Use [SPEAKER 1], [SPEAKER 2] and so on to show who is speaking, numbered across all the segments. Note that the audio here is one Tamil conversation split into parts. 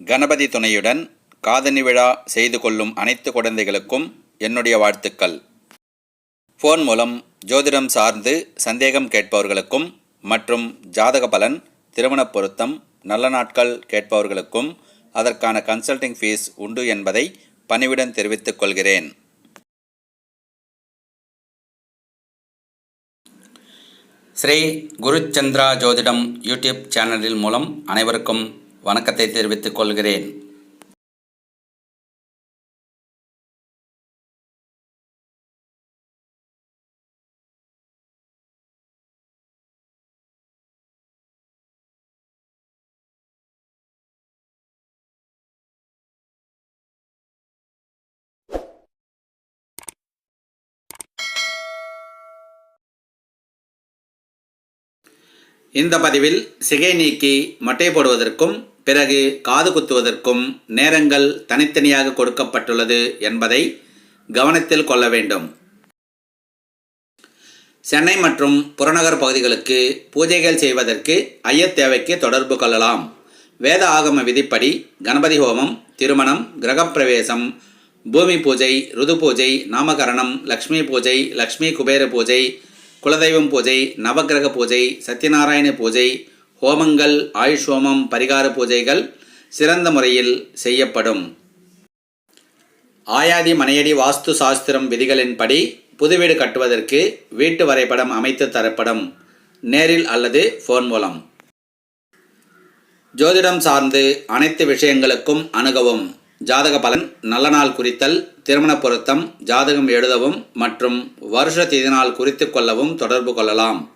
[SPEAKER 1] கணபதி துணையுடன் காதணி விழா செய்து கொள்ளும் அனைத்து குழந்தைகளுக்கும் என்னுடைய வாழ்த்துக்கள். ஃபோன் மூலம் ஜோதிடம் சார்ந்து சந்தேகம் கேட்பவர்களுக்கும் மற்றும் ஜாதக பலன் திருமணப் பொருத்தம் நல்ல நாட்கள் கேட்பவர்களுக்கும் அதற்கான கன்சல்டிங் ஃபீஸ் உண்டு என்பதை பணிவுடன் தெரிவித்துக் கொள்கிறேன். ஸ்ரீ குருச்சந்திரா ஜோதிடம் யூடியூப் சேனலில் மூலம் அனைவருக்கும் வணக்கத்தை தெரிவித்துக் கொள்கிறேன். இந்த பதிவில் சிகை நீக்கி மட்டை போடுவதற்கும் பிறகு காது குத்துவதற்கும் நேரங்கள் தனித்தனியாக கொடுக்கப்பட்டுள்ளது என்பதை கவனத்தில் கொள்ள வேண்டும். சென்னை மற்றும் புறநகர் பகுதிகளுக்கு பூஜைகள் செய்வதற்கு ஐயத் தேவைக்கு தொடர்பு கொள்ளலாம். வேத ஆகம விதிப்படி கணபதி ஹோமம் திருமணம் கிரகப்பிரவேசம் பூமி பூஜை ருது பூஜை நாமகரணம் லக்ஷ்மி பூஜை லக்ஷ்மி குபேர பூஜை குலதெய்வம் பூஜை நவக்கிரக பூஜை சத்யநாராயண பூஜை ஹோமங்கள் ஆயுஷ் ஹோமம் பரிகார பூஜைகள் சிறந்த முறையில் செய்யப்படும். ஆயாதி மனையடி வாஸ்து சாஸ்திரம் விதிகளின்படி புது வீடு கட்டுவதற்கு வீட்டு வரைபடம் அமைத்து தரப்படும். நேரில் அல்லது ஃபோன் மூலம். ஜோதிடம் சார்ந்து அனைத்து விஷயங்களுக்கும் அணுகவும் ஜாதக பலன் நல்ல நாள் குறித்தல் திருமண பொருத்தம் ஜாதகம் எழுதவும் மற்றும் வருஷ தீதி நாள் குறித்து கொள்ளவும் தொடர்பு கொள்ளலாம்.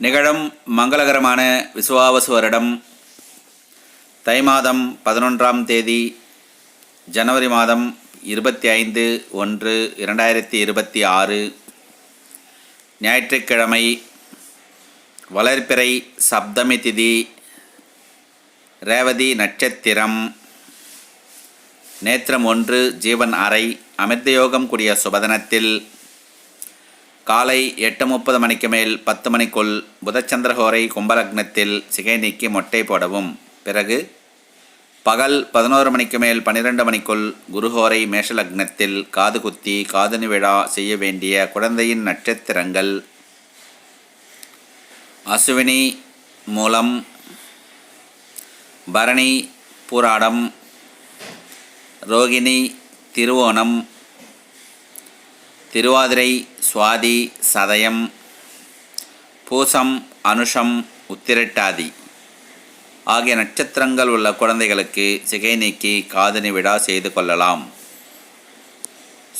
[SPEAKER 1] நிகழும் மங்களகரமான விசுவாவசு வருடம் தை மாதம் பதினொன்றாம் தேதி ஜனவரி மாதம் இருபத்தி ஐந்து ஒன்று இரண்டாயிரத்தி இருபத்தி ஆறு ஞாயிற்றுக்கிழமை வளர்ப்பிறை சப்தமி திதி ரேவதி நட்சத்திரம். நேத்திரம் ஒன்று ஜீவன் அறை அமிர்தயோகம் கூடிய சுபதனத்தில் காலை எட்டு முப்பது மணிக்கு மேல் பத்து மணிக்குள் புதச்சந்திரகோரை கும்பலக்னத்தில் சிகை நீக்கி மொட்டை போடவும். பிறகு பகல் பதினோரு மணிக்கு மேல் பன்னிரெண்டு மணிக்குள் குருஹோரை மேஷலக்னத்தில் காது குத்தி காதணி விழா செய்ய வேண்டிய குழந்தையின் நட்சத்திரங்கள் அசுவினி மூலம் பரணி பூராடம் ரோகிணி திருவோணம் திருவாதிரை சுவாதி சதயம் பூசம் அனுஷம் உத்திரட்டாதி ஆகிய நட்சத்திரங்கள் உள்ள குழந்தைகளுக்கு சிகை நீக்கி காதணி விழா செய்து கொள்ளலாம்.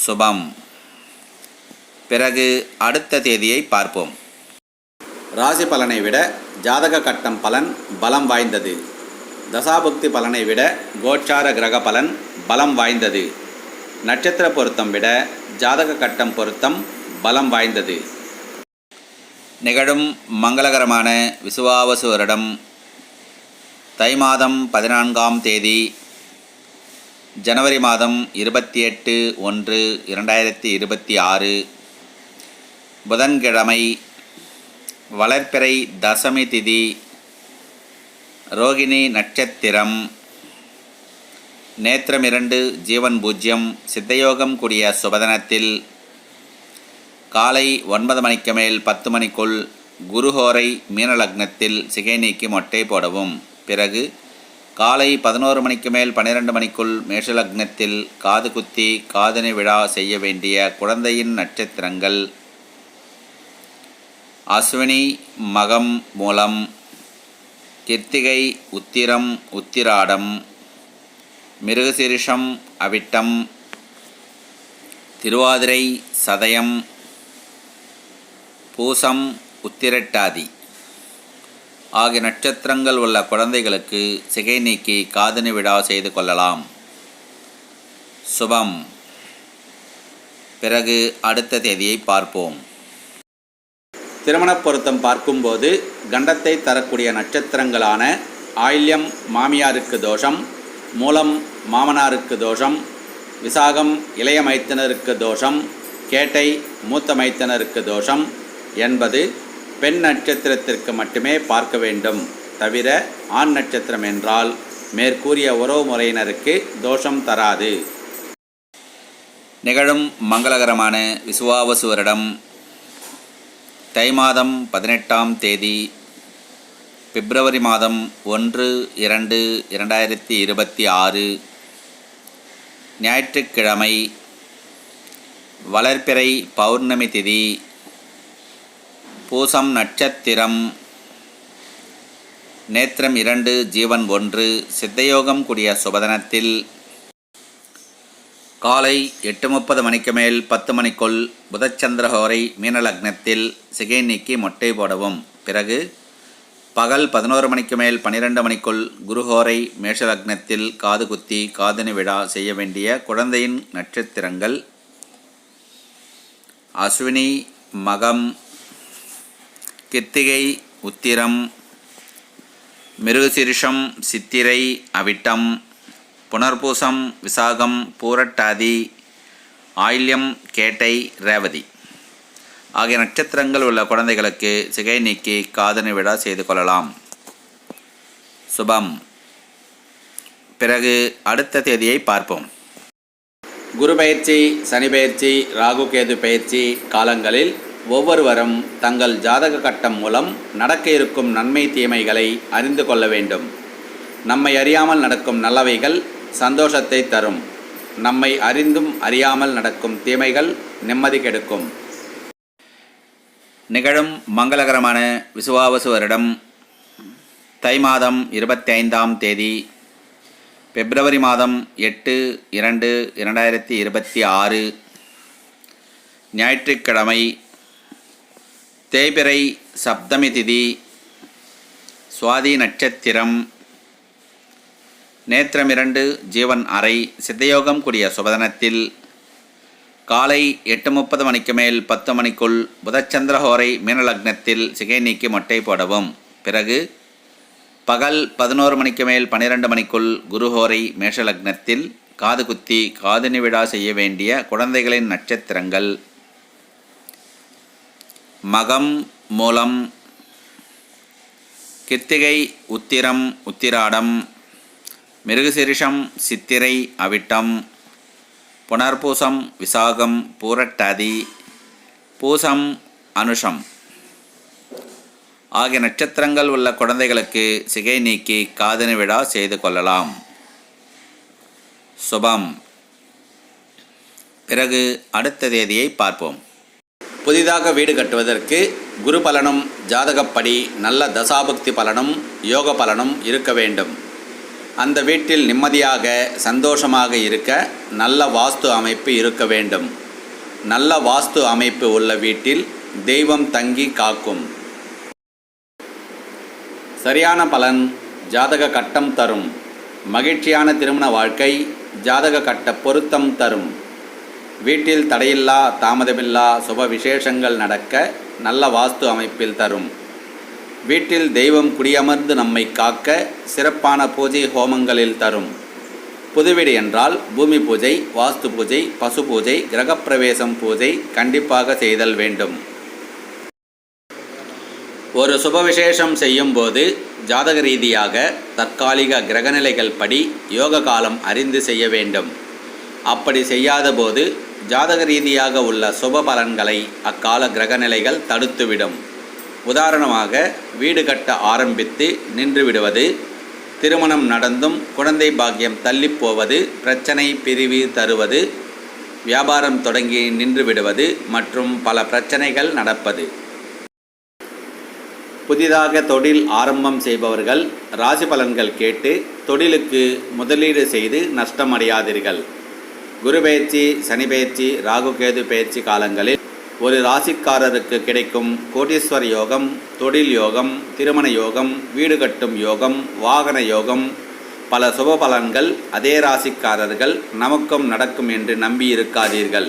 [SPEAKER 1] சுபம். பிறகு அடுத்த தேதியை பார்ப்போம். ராசி பலனை விட ஜாதக கட்டம் பலன் பலம் வாய்ந்தது. தசாபுக்தி பலனை விட கோச்சார கிரக பலன் பலம் வாய்ந்தது. நட்சத்திர பொருத்தம் விட ஜாதக கட்டம் பொருத்தம் பலம் வாய்ந்தது. நிகழும் மங்களகரமான விசுவாவசு வருடம் தை மாதம் பதினான்காம் தேதி ஜனவரி மாதம் இருபத்தி எட்டு ஒன்று இரண்டாயிரத்தி இருபத்தி ஆறு புதன்கிழமை வளர்ப்பிறை தசமி திதி ரோகிணி நட்சத்திரம் நேத்திரம் இரண்டு ஜீவன் பூஜ்யம் சித்தயோகம் கூடிய சுபதனத்தில் காலை ஒன்பது மணிக்கு மேல் பத்து மணிக்குள் குருஹோரை மீனலக்னத்தில் சிகை நீக்கி மொட்டை போடவும். பிறகு காலை பதினோரு மணிக்கு மேல் பன்னிரண்டு மணிக்குள் மேஷலக்னத்தில் காது குத்தி காதணி விழா செய்ய வேண்டிய குழந்தையின் நட்சத்திரங்கள். அஸ்வினி மகம் மூலம் கிருத்திகை உத்திரம் உத்திராடம் மிருகசிரிஷம் அவிட்டம் திருவாதிரை சதயம் பூசம் உத்திரட்டாதி. ஆகிய நட்சத்திரங்கள் உள்ள குழந்தைகளுக்கு சிகை நீக்கி காதணி விழா செய்து கொள்ளலாம். சுபம். பிறகு அடுத்த தேதியை பார்ப்போம். திருமணப் பொருத்தம் பார்க்கும்போது கண்டத்தை தரக்கூடிய நட்சத்திரங்களான ஆயில்யம் மாமியாருக்கு தோஷம் மூலம் மாமனாருக்கு தோஷம் விசாகம் இளைய மைத்தனருக்கு தோஷம் கேட்டை மூத்த மைத்தனருக்கு தோஷம் என்பது பெண் நட்சத்திரத்திற்கு மட்டுமே பார்க்க வேண்டும். தவிர ஆண் நட்சத்திரம் என்றால் மேற்கூறிய உறவு முறையினருக்கு தோஷம் தராது. நிகழும் மங்களகரமான விசுவாவசு வருடம் தை மாதம் பதினெட்டாம் தேதி பிப்ரவரி மாதம் ஒன்று இரண்டு இரண்டாயிரத்தி இருபத்தி ஆறு ஞாயிற்றுக்கிழமை வளர்ப்பிறை பௌர்ணமி திதி பூசம் நட்சத்திரம் நேத்திரம் இரண்டு ஜீவன் ஒன்று சித்தயோகம் கூடிய சுபதனத்தில் காலை எட்டு முப்பது மணிக்கு மேல் பத்து மணிக்குள் புதச்சந்திரஹோரை மீனலக்னத்தில் சிகை நீக்கி மொட்டை போடவும். பிறகு பகல் பதினோரு மணிக்கு மேல் பனிரெண்டு மணிக்குள் குருஹோரை மேஷலக்னத்தில் காது குத்தி காதணி விழா செய்ய வேண்டிய குழந்தையின் நட்சத்திரங்கள். அஸ்வினி மகம் கித்திகை உத்திரம் மிருகசிரிஷம் சித்திரை அவிட்டம் புனர்பூசம் விசாகம் பூரட்டாதி ஆயில்யம் கேட்டை ரேவதி. ஆகிய நட்சத்திரங்கள் உள்ள குழந்தைகளுக்கு சிகை நீக்கி காதணி விழா செய்து கொள்ளலாம். சுபம். பிறகு அடுத்த தேதியை பார்ப்போம். குரு பயிற்சி சனி பயிற்சி ராகு கேது பயிற்சி காலங்களில் ஒவ்வொருவரும் தங்கள் ஜாதக கட்டம் மூலம் நடக்க இருக்கும் நன்மை தீமைகளை அறிந்து கொள்ள வேண்டும். நம்மை அறியாமல் நடக்கும் நல்லவைகள் சந்தோஷத்தை தரும். நம்மை அறிந்தும் அறியாமல் நடக்கும் தீமைகள் நிம்மதி கெடுக்கும். நிகழும் மங்களகரமான விசுவாவசு வருடம் தை மாதம் இருபத்தி ஐந்தாம் தேதி பிப்ரவரி மாதம் எட்டு இரண்டு இரண்டாயிரத்தி இருபத்தி ஆறு ஞாயிற்றுக்கிழமை தேய்பிறை சப்தமி திதி சுவாதி நட்சத்திரம் நேத்திரம் இரண்டு ஜீவன் அறை சித்தயோகம் கூடிய சுபதனத்தில் காலை எட்டு முப்பது மணிக்கு மேல் பத்து மணிக்குள் புதச்சந்திரஹோரை மீனலக்னத்தில் சிகை நீக்கி மொட்டை போடவும். பிறகு பகல் பதினோரு மணிக்கு மேல் பனிரெண்டு மணிக்குள் குருஹோரை மேஷலக்னத்தில் காது குத்தி காதணி விழா செய்ய வேண்டிய குழந்தைகளின் நட்சத்திரங்கள். மகம் மூலம் கிருத்திகை உத்திரம் உத்திராடம் மிருகசிரிஷம் சித்திரை அவிட்டம் புனர்பூசம் விசாகம் பூரட்டாதி பூசம் அனுஷம். ஆகிய நட்சத்திரங்கள் உள்ள குழந்தைகளுக்கு சிகை நீக்கி காதணி விழா செய்து கொள்ளலாம். சுபம். பிறகு அடுத்த தேதியை பார்ப்போம். புதிதாக வீடு கட்டுவதற்கு குரு பலனும் ஜாதகப்படி நல்ல தசாபக்தி பலனும் யோக பலனும் இருக்க வேண்டும். அந்த வீட்டில் நிம்மதியாக சந்தோஷமாக இருக்க நல்ல வாஸ்து அமைப்பு இருக்க வேண்டும். நல்ல வாஸ்து அமைப்பு உள்ள வீட்டில் தெய்வம் தங்கி காக்கும். சரியான பலன் ஜாதக கட்டம் தரும். மகிழ்ச்சியான திருமண வாழ்க்கை ஜாதக கட்ட பொருத்தம் தரும். வீட்டில் தடையில்லா தாமதமில்லா சுப விசேஷங்கள் நடக்க நல்ல வாஸ்து அமைப்பில் தரும். வீட்டில் தெய்வம் குடியமர்ந்து நம்மை காக்க சிறப்பான பூஜை ஹோமங்களில் தரும். புதுவீடு என்றால் பூமி பூஜை வாஸ்து பூஜை பசு பூஜை கிரகப்பிரவேசம் பூஜை கண்டிப்பாக செய்தல் வேண்டும். ஒரு சுப விசேஷம் செய்யும்போது ஜாதக ரீதியாக தற்காலிக கிரகநிலைகள் படி யோக காலம் அறிந்து செய்ய வேண்டும். அப்படி செய்யாத போது ஜாதக ரீதியாக உள்ள சுப பலன்களை அக்கால கிரகநிலைகள் தடுத்துவிடும். உதாரணமாக வீடு கட்ட ஆரம்பித்து நின்றுவிடுவது திருமணம் நடந்தும் குழந்தை பாக்கியம் தள்ளிப் போவது பிரச்சனை பிரிவு தருவது வியாபாரம் தொடங்கி நின்றுவிடுவது மற்றும் பல பிரச்சனைகள் நடப்பது. புதிதாக தொழில் ஆரம்பம் செய்பவர்கள் ராசி பலன்கள் கேட்டு தொழிலுக்கு முதலீடு செய்து நஷ்டமடையாதீர்கள். குரு பயிற்சி சனி பயிற்சி ராகுகேது பயிற்சி பெயர்ச்சி காலங்களில் ஒரு ராசிக்காரருக்கு கிடைக்கும் கோடீஸ்வர யோகம் தொழில் யோகம் திருமண யோகம் வீடு கட்டும் யோகம் வாகன யோகம் பல சுப பலன்கள் அதே ராசிக்காரர்கள் நமக்கும் நடக்கும் என்று நம்பியிருக்காதீர்கள்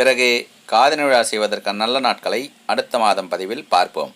[SPEAKER 1] பிறகு காதணி விழா செய்வதற்கான நல்ல நாட்களை அடுத்த மாதம் பதிவில் பார்ப்போம்.